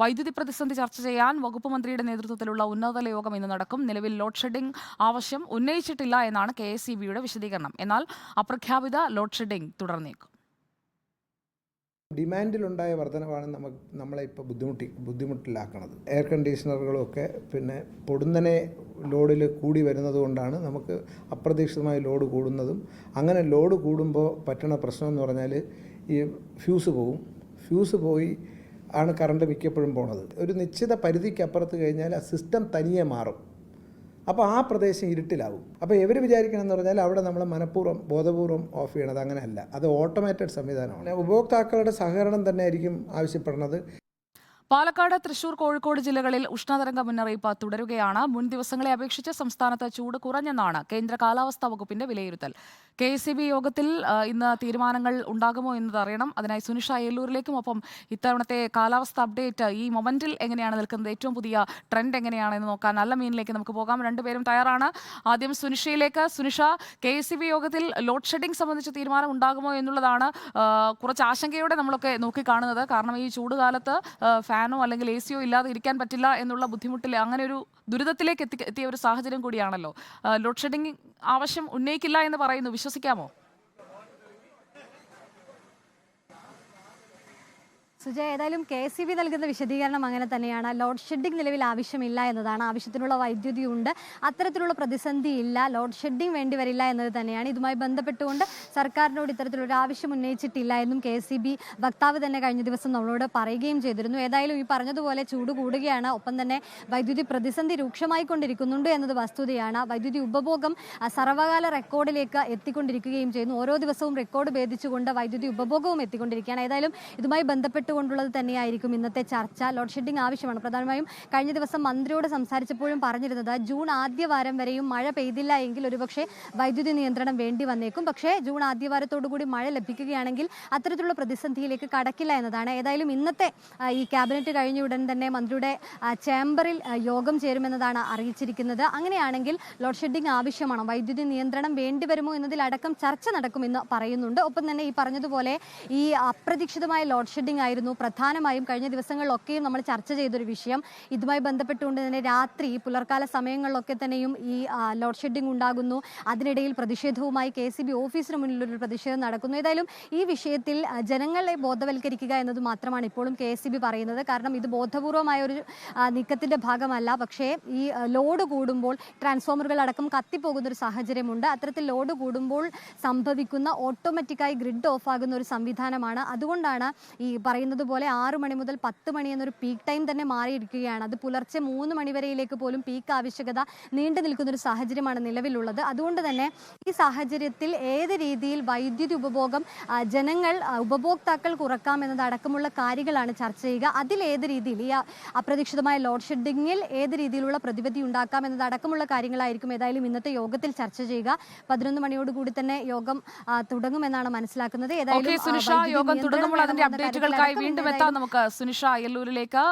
വൈദ്യുതി പ്രതിസന്ധി ചർച്ച ചെയ്യാൻ വകുപ്പ് മന്ത്രിയുടെ നേതൃത്വത്തിലുള്ള ഉന്നതതല യോഗം ഇന്ന് നടക്കും. നിലവിൽ ലോഡ് ഷെഡിംഗ് ആവശ്യം ഉന്നയിച്ചിട്ടില്ല എന്നാണ് കെ എസ് വിശദീകരണം. എന്നാൽ അപ്രഖ്യാപിത ലോഡ് ഷെഡിംഗ് തുടർന്നേക്കും. ഡിമാൻഡിലുണ്ടായ വർധനവാണ് നമുക്ക് നമ്മളെ ഇപ്പോൾ ബുദ്ധിമുട്ടി ബുദ്ധിമുട്ടിലാക്കുന്നത് എയർ കണ്ടീഷണറുകളൊക്കെ പിന്നെ പൊടുന്നനെ ലോഡിൽ കൂടി വരുന്നത് കൊണ്ടാണ് നമുക്ക് അപ്രതീക്ഷിതമായി ലോഡ് കൂടുന്നതും. അങ്ങനെ ലോഡ് കൂടുമ്പോൾ പറ്റണ പ്രശ്നം എന്ന് പറഞ്ഞാൽ ഈ ഫ്യൂസ് പോവും. ഫ്യൂസ് പോയി ആണ് കറണ്ട് മിക്കപ്പോഴും പോണത്. ഒരു നിശ്ചിത പരിധിക്കപ്പുറത്ത് കഴിഞ്ഞാൽ ആ സിസ്റ്റം തനിയെ മാറും. അപ്പോൾ ആ പ്രദേശം ഇരുട്ടിലാവും. അപ്പോൾ ഇവർ വിചാരിക്കണമെന്ന് പറഞ്ഞാൽ അവിടെ നമ്മൾ മനഃപൂർവം ബോധപൂർവം ഓഫ് ചെയ്യണത് അങ്ങനെയല്ല. അത് ഓട്ടോമേറ്റഡ് സംവിധാനമാണ്. ഉപഭോക്താക്കളുടെ സഹകരണം തന്നെ ആയിരിക്കും ആവശ്യപ്പെടുന്നത്. പാലക്കാട് തൃശൂർ കോഴിക്കോട് ജില്ലകളിൽ ഉഷ്ണതരംഗ മുന്നറിയിപ്പ് തുടരുകയാണ്. മുൻ ദിവസങ്ങളെ അപേക്ഷിച്ച് സംസ്ഥാനത്ത് ചൂട് കുറഞ്ഞെന്നാണ് കേന്ദ്ര കാലാവസ്ഥാ വകുപ്പിന്റെ വിലയിരുത്തൽ. കെ യോഗത്തിൽ ഇന്ന് തീരുമാനങ്ങൾ ഉണ്ടാകുമോ എന്നത് അറിയണം. അതിനായി സുനിഷ ഏലൂരിലേക്കും ഒപ്പം ഇത്തവണത്തെ കാലാവസ്ഥ അപ്ഡേറ്റ് ഈ മൊമെന്റിൽ എങ്ങനെയാണ് നിൽക്കുന്നത് ഏറ്റവും പുതിയ ട്രെൻഡ് എങ്ങനെയാണെന്ന് നോക്കാൻ നല്ല മീനിലേക്ക് നമുക്ക് പോകാം. രണ്ടുപേരും തയ്യാറാണ്. ആദ്യം സുനിഷയിലേക്ക്. സുനിഷ കെ യോഗത്തിൽ ലോഡ് ഷെഡിംഗ് സംബന്ധിച്ച് തീരുമാനം ഉണ്ടാകുമോ എന്നുള്ളതാണ് കുറച്ച് ആശങ്കയോടെ നമ്മളൊക്കെ നോക്കിക്കാണുന്നത്. കാരണം ഈ ചൂട് കാലത്ത് ആ, ഫാനോ അല്ലെങ്കിൽ എ സിയോ ഇല്ലാതെ ഇരിക്കാൻ പറ്റില്ല എന്നുള്ള ബുദ്ധിമുട്ടിൽ അങ്ങനെ ഒരു ദുരിതത്തിലേക്ക് എത്തി എത്തിയ ഒരു സാഹചര്യം കൂടിയാണല്ലോ. ലോഡ് ഷെഡിംഗ് ആവശ്യം ഉന്നയിക്കില്ല എന്ന് പറയുന്നു. വിശ്വസിക്കാമോ? സുജയ ഏതായാലും കെ എസ് ബി നൽകുന്ന വിശദീകരണം അങ്ങനെ തന്നെയാണ്. ലോഡ് ഷെഡിംഗ് നിലവിൽ ആവശ്യമില്ല എന്നതാണ്. ആവശ്യത്തിനുള്ള വൈദ്യുതി ഉണ്ട് അത്തരത്തിലുള്ള പ്രതിസന്ധി ഇല്ല ലോഡ് ഷെഡിംഗ് വേണ്ടി വരില്ല എന്നത് തന്നെയാണ്. ഇതുമായി ബന്ധപ്പെട്ടുകൊണ്ട് സർക്കാരിനോട് ഇത്തരത്തിലൊരു ആവശ്യം ഉന്നയിച്ചിട്ടില്ല എന്നും കെ എസ് ബി വക്താവ് തന്നെ കഴിഞ്ഞ ദിവസം നമ്മളോട് പറയുകയും ചെയ്തിരുന്നു. ഏതായാലും ഈ പറഞ്ഞതുപോലെ ചൂട് കൂടുകയാണ്. ഒപ്പം തന്നെ വൈദ്യുതി പ്രതിസന്ധി രൂക്ഷമായിക്കൊണ്ടിരിക്കുന്നുണ്ട് എന്നത് വസ്തുതയാണ്. വൈദ്യുതി ഉപഭോഗം സർവകാല റെക്കോർഡിലേക്ക് എത്തിക്കൊണ്ടിരിക്കുകയും ചെയ്യുന്നു. ഓരോ ദിവസവും റെക്കോർഡ് ഭേദിച്ചുകൊണ്ട് വൈദ്യുതി ഉപഭോഗവും എത്തിക്കൊണ്ടിരിക്കുകയാണ്. ഏതായാലും ഇതുമായി ബന്ധപ്പെട്ടുകൊണ്ടുള്ളത് തന്നെയായിരിക്കും ഇന്നത്തെ ചർച്ച. ലോഡ് ഷെഡിംഗ് ആവശ്യമാണ്. പ്രധാനമായും കഴിഞ്ഞ ദിവസം മന്ത്രിയോട് സംസാരിച്ചപ്പോഴും പറഞ്ഞിരുന്നത് ജൂൺ ആദ്യ വാരം വരെയും മഴ പെയ്തില്ല എങ്കിൽ ഒരുപക്ഷെ വൈദ്യുതി നിയന്ത്രണം വേണ്ടി വന്നേക്കും. പക്ഷേ ജൂൺ ആദ്യ വാരത്തോടു കൂടി മഴ ലഭിക്കുകയാണെങ്കിൽ അത്തരത്തിലുള്ള പ്രതിസന്ധിയിലേക്ക് കടക്കില്ല എന്നതാണ്. ഏതായാലും ഇന്നത്തെ ഈ ക്യാബിനറ്റ് കഴിഞ്ഞ ഉടൻ തന്നെ മന്ത്രിയുടെ ചേംബറിൽ യോഗം ചേരുമെന്നതാണ് അറിയിച്ചിരിക്കുന്നത്. അങ്ങനെയാണെങ്കിൽ ലോഡ് ഷെഡിംഗ് ആവശ്യമാണോ? വൈദ്യുതി നിയന്ത്രണം വേണ്ടിവരുമോ എന്നതിലടക്കം ചർച്ച നടക്കുമെന്ന് പറയുന്നുണ്ട്. ഒപ്പം തന്നെ ഈ പറഞ്ഞതുപോലെ ഈ അപ്രതീക്ഷിതമായ ലോഡ് ഷെഡിംഗ് ആയിരുന്നു പ്രധാനമായും കഴിഞ്ഞ ദിവസങ്ങളിലൊക്കെയും നമ്മൾ ചർച്ച ചെയ്തൊരു വിഷയം. ഇതുമായി ബന്ധപ്പെട്ടുകൊണ്ട് തന്നെ രാത്രി പുലർക്കാല സമയങ്ങളിലൊക്കെ തന്നെയും ഈ ലോഡ് ഷെഡിംഗ് ഉണ്ടാകുന്നു. അതിനിടയിൽ പ്രതിഷേധവുമായി കെ സി ബി ഓഫീസിന് മുന്നിലൊരു പ്രതിഷേധം നടക്കുന്നു. ഏതായാലും ഈ വിഷയത്തിൽ ജനങ്ങളെ ബോധവൽക്കരിക്കുക എന്നത് മാത്രമാണ് ഇപ്പോഴും കെ എസ് പറയുന്നത്. കാരണം ഇത് ബോധപൂർവമായ ഒരു നീക്കത്തിന്റെ ഭാഗമല്ല. പക്ഷേ ഈ ലോഡ് കൂടുമ്പോൾ ട്രാൻസ്ഫോമറുകൾ അടക്കം കത്തിപ്പോകുന്ന ഒരു സാഹചര്യമുണ്ട്. അത്തരത്തിൽ ലോഡ് കൂടുമ്പോൾ സംഭവിക്കുന്ന ഓട്ടോമാറ്റിക്കായി ഗ്രിഡ് ഓഫ് ആകുന്ന ഒരു സംവിധാനമാണ്. അതുകൊണ്ടാണ് ഈ പറയുന്നത് പോലെ ആറു മണി മുതൽ പത്ത് മണി എന്നൊരു പീക്ക് ടൈം തന്നെ മാറിയിരിക്കുകയാണ്. അത് പുലർച്ചെ മൂന്ന് മണി വരെയിലേക്ക് പോലും പീക്ക് ആവശ്യകത നീണ്ടു നിൽക്കുന്ന ഒരു സാഹചര്യമാണ് നിലവിലുള്ളത്. അതുകൊണ്ട് തന്നെ ഈ സാഹചര്യത്തിൽ ഏത് രീതിയിൽ വൈദ്യുതി ഉപഭോഗം ജനങ്ങൾ ഉപഭോക്താക്കൾ കുറക്കാം എന്നതടക്കമുള്ള കാര്യങ്ങളാണ് ചർച്ച ചെയ്യുക. അതിൽ ഏത് രീതിയിൽ? ഈ അപ്രതീക്ഷിതമായ ലോഡ് ഷെഡിങ്ങിൽ ഏത് രീതിയിലുള്ള പ്രതിവിധി ഉണ്ടാക്കാം എന്നതടക്കമുള്ള കാര്യങ്ങളായിരിക്കും ഏതായാലും ഇന്നത്തെ യോഗത്തിൽ ചർച്ച ചെയ്യുക. പതിനൊന്ന് മണിയോടുകൂടി തന്നെ യോഗം തുടങ്ങുമെന്നാണ് മനസ്സിലാക്കുന്നത്. ഏതായാലും യോഗം തുടങ്ങുമ്പോൾ അതിന്റെ അപ്ഡേറ്റുകൾക്കായി വീണ്ടും എത്താം നമുക്ക് സുനിഷ അയ്യല്ലൂരിലേക്ക്.